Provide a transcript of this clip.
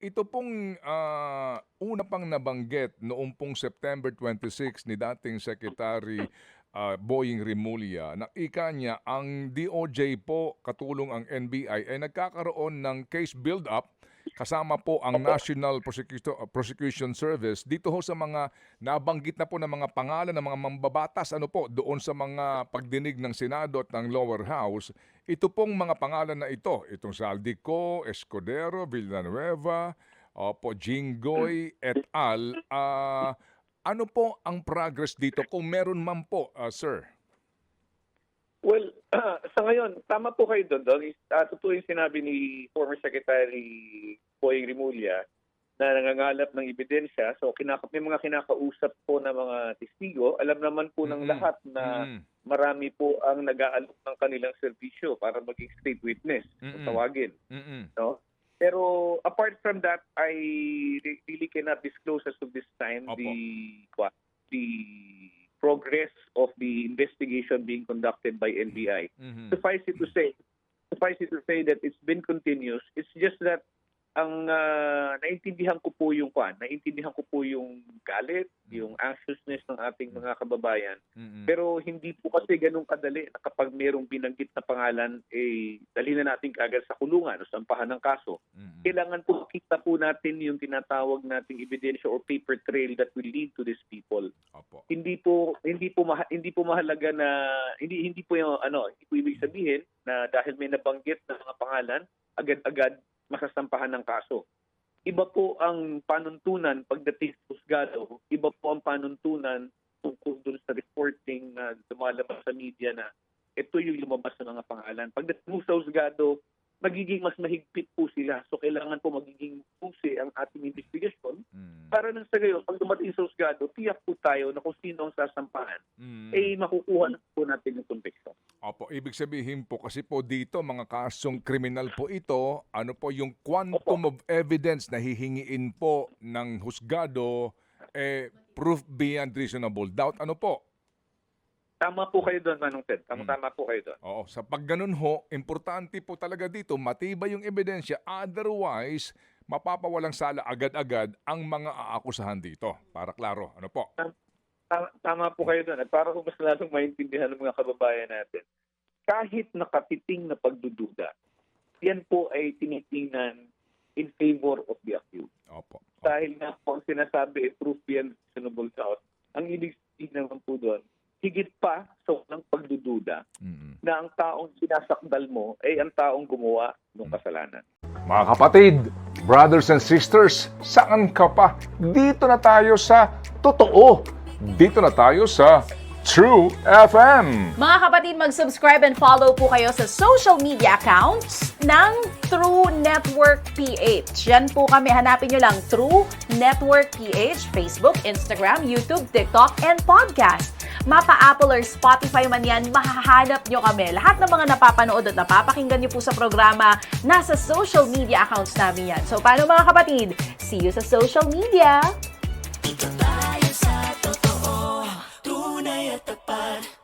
ito pong ah, una pang nabanggit noong pong September 26 ni dating Secretary ah, Boying Rimulya na ika niya ang DOJ po katulong ang NBI ay nagkakaroon ng case build-up kasama po ang National Prosecution Service dito ho sa mga nabanggit na po ng mga pangalan ng mga mambabatas ano po doon sa mga pagdinig ng Senado at ng lower house ito pong mga pangalan na ito itong Saldico, Escudero, Villanueva, opo, Jinggoy et al. Ah, ano po ang progress dito kung meron man po, ah, sir? Well, sa ngayon, tama po kayo doon. Dong. Uh, totoo yung sinabi ni former Secretary Boying Rimulya na nangangalap ng ebidensya. So, kinaka may mga kinakausap po ng mga testigo. Alam naman po ng Mm-mm. lahat na Mm-mm. marami po ang nag-aalok ng kanilang serbisyo para maging state witness. Mm-mm. Tawagin. Mm-mm. No? Pero apart from that, I re- really cannot disclose as of this time Opo. the the progress of the investigation being conducted by NBI. Mhm. Suffice it to say, suffice it to say that it's been continuous. It's just that ang ah, naintindihan ko po yung kwan, naintindihan ko po yung galit, yung anxiousness ng ating mga kababayan. Mm-mm. Pero hindi po kasi ganun kadali na kapag mayroong binanggit na pangalan, eh, dali na natin kagad sa kulungan o sampahan ng kaso. Mm-mm. Kailangan po makita po natin yung tinatawag nating ebidensya or paper trail that will lead to these people. Opo. Hindi po hindi po maha, hindi po mahalaga na hindi hindi po yung ano, hindi po ibig sabihin na dahil may nabanggit na mga pangalan, agad-agad masasampahan ng kaso. Iba po ang panuntunan pagdating sa husgado, iba po ang panuntunan tungkol doon sa reporting na lumalabas sa media na ito yung lumabas sa mga pangalan. Pagdating sa husgado, magiging mas mahigpit po sila. So kailangan po magiging pusi ang ating investigasyon Mm. para nang sa gayon, pag dumating sa husgado, tiyak po tayo na kung sino ang sasampahan, Mm. eh makukuha na po natin yung conviction. Opo, ibig sabihin po kasi po dito mga kasong kriminal po ito, ano po yung quantum of evidence na hihingiin po ng husgado eh proof beyond reasonable doubt. Ano po? Tama po kayo doon, Manong Ted. Tama, Hmm. tama po kayo doon. Oo, sa pagganon ho, importante po talaga dito, matibay yung ebidensya. Otherwise, mapapawalang sala agad-agad ang mga aakusahan dito. Para klaro, ano po? Tama, tama po kayo doon. At para kung mas lalong maintindihan ng mga kababayan natin, kahit nakatiting na pagdududa, yan po ay tinitingnan in favor of the accused. Opo. Dahil nga po ang sinasabi ay proof beyond reasonable doubt, ang ibig sabihin naman po doon, higit pa sa walang pagdududa Mm. na ang taong sinasakdal mo ay ang taong gumawa ng kasalanan. Mga kapatid, brothers and sisters, saan ka pa? Dito na tayo sa totoo. Dito na tayo sa True FM. Mga kapatid, mag-subscribe and follow po kayo sa social media accounts ng True Network PH. Yan po kami. Hanapin nyo lang True Network PH, Facebook, Instagram, YouTube, TikTok, and podcast mapa-Apple or Spotify man yan, mahahanap nyo kami. Lahat ng mga napapanood at napapakinggan nyo po sa programa, nasa social media accounts namin yan. So, paano mga kapatid? See you sa social media! Dito tayo sa totoo, tunay at tapad.